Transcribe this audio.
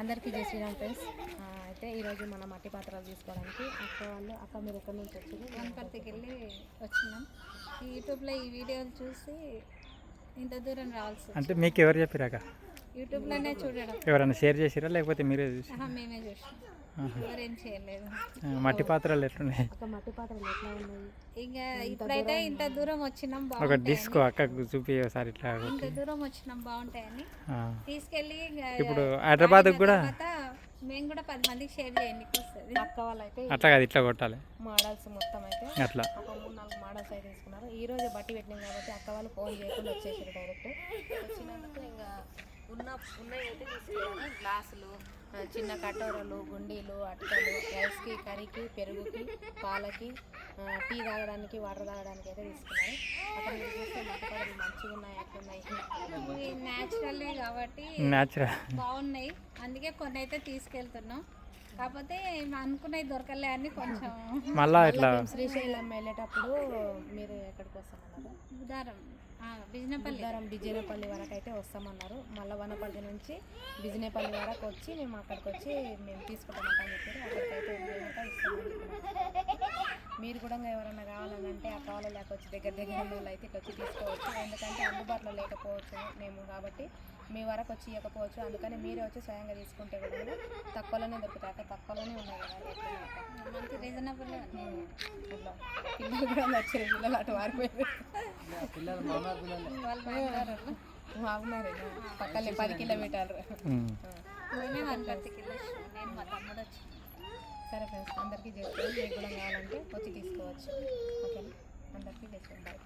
అందరికీ జై శ్రీరామ్ ఫ్రెండ్స్. అయితే ఈరోజు మన మట్టి పాత్రలు తీసుకోవడానికి అక్క వాళ్ళు అక్క మీరు ఎక్కడి నుంచి వచ్చింది వనపర్తికి వెళ్ళి వచ్చినాం. ఈ యూట్యూబ్లో ఈ వీడియోలు చూసి ఇంత దూరం రావాల్సి అంటే మీకు ఎవరు చెప్పిరాక? యూట్యూబ్లోనే చూడడం. ఎవరైనా షేర్ చేసిరా లేకపోతే మీరే చూసి మేమే చేయలేదు మట్టి పాత్రలు ఎట్లున్నాయి? మట్టి పాత్రలు ఎట్లా ఉన్నాయి? ఇంకా ఇప్పుడైతే ఇంత దూరం వచ్చినాం ఒక డిస్కో అక్కకు చూపి ఒకసారి ఇట్లా ఇంత దూరం వచ్చినాం బాగుంటాయని. తీసుకెళ్ళి ఇంకా ఇప్పుడు హైదరాబాద్కి కూడా మేము కూడా పది మందికి షేర్ చేయండి వస్తుంది అక్క వాళ్ళు అయితే అట్లా కాదు ఇట్లా కొట్టాలి. మోడల్స్ మొత్తం అయితే అట్లా. ఒక మూడు నాలుగు మోడల్స్ అయితే తీసుకున్నారు. ఈ రోజే బట్టి పెట్టినాం కాబట్టి అక్క వాళ్ళు ఫోన్ చేయకుండా వచ్చేసారు డైరెక్ట్. వచ్చినందుకు ఇంకా ఉన్న ఉన్నవి అయితే తీసుకున్నాను గ్లాసులు చిన్న కటోరలు గుండీలు అట్టలు రైస్కి కర్రీకి పెరుగుకి పాలకి టీ తాగడానికి వాటర్ తాగడానికి అయితే తీసుకున్నారు. అక్కడ మీరు చూస్తే మట్టపడలు మంచిగా ఉన్నాయి ఎట్లున్నాయి ఇవి కాబట్టి బాగున్నాయి. అందుకే కొన్ని అయితే తీసుకెళ్తున్నాం. కాకపోతే అనుకున్నవి దొరకలే అని కొంచెం మళ్ళా ఇట్లా శ్రీశైలం వెళ్ళేటప్పుడు మీరు ఎక్కడికి వస్తామన్నారు? ఉదారం ఆ, బిజినపల్లి. ఉద్దారం బిజినేపల్లి వరకు అయితే వస్తామన్నారు. మళ్ళీ వనపల్లి నుంచి బిజినేపల్లి వరకు వచ్చి మేము అక్కడికి వచ్చి మేము తీసుకుంటామంట అని చెప్పారు. అక్కడికైతే ఇస్తామని. మీరు కూడా ఎవరైనా కావాలనంటే ఆ కావాలి లేకపోతే దగ్గర దగ్గర ఉన్న వాళ్ళు అయితే ఇట్లా వచ్చి తీసుకోవచ్చు. ఎందుకంటే అందుబాటులో లేకపోవచ్చు మేము కాబట్టి మీ వరకు వచ్చి ఇవ్వకపోవచ్చు అందుకని మీరే వచ్చి స్వయంగా తీసుకుంటే కూడా తక్కువలోనే దొరుకుతాయి. అక్కడ తక్కువలోనే ఉన్నాయి కదా. మంచి రీజనబుల్ అట్లా. పిల్లలు కూడా వచ్చారు పిల్లలు అటు వారిపోయారు వాళ్ళు బాగున్నారు పక్కనే పది కిలోమీటర్లు. మేమే వెళ్ళొచ్చాం నేను మా తమ్ముడు వచ్చి. సరే ఫ్రెండ్స్ అందరికీ చేస్తాను. మీకు కూడా కావాలంటే వచ్చి తీసుకోవచ్చు. ఓకేనా? అందరికీ చేస్తాను. బాయ్.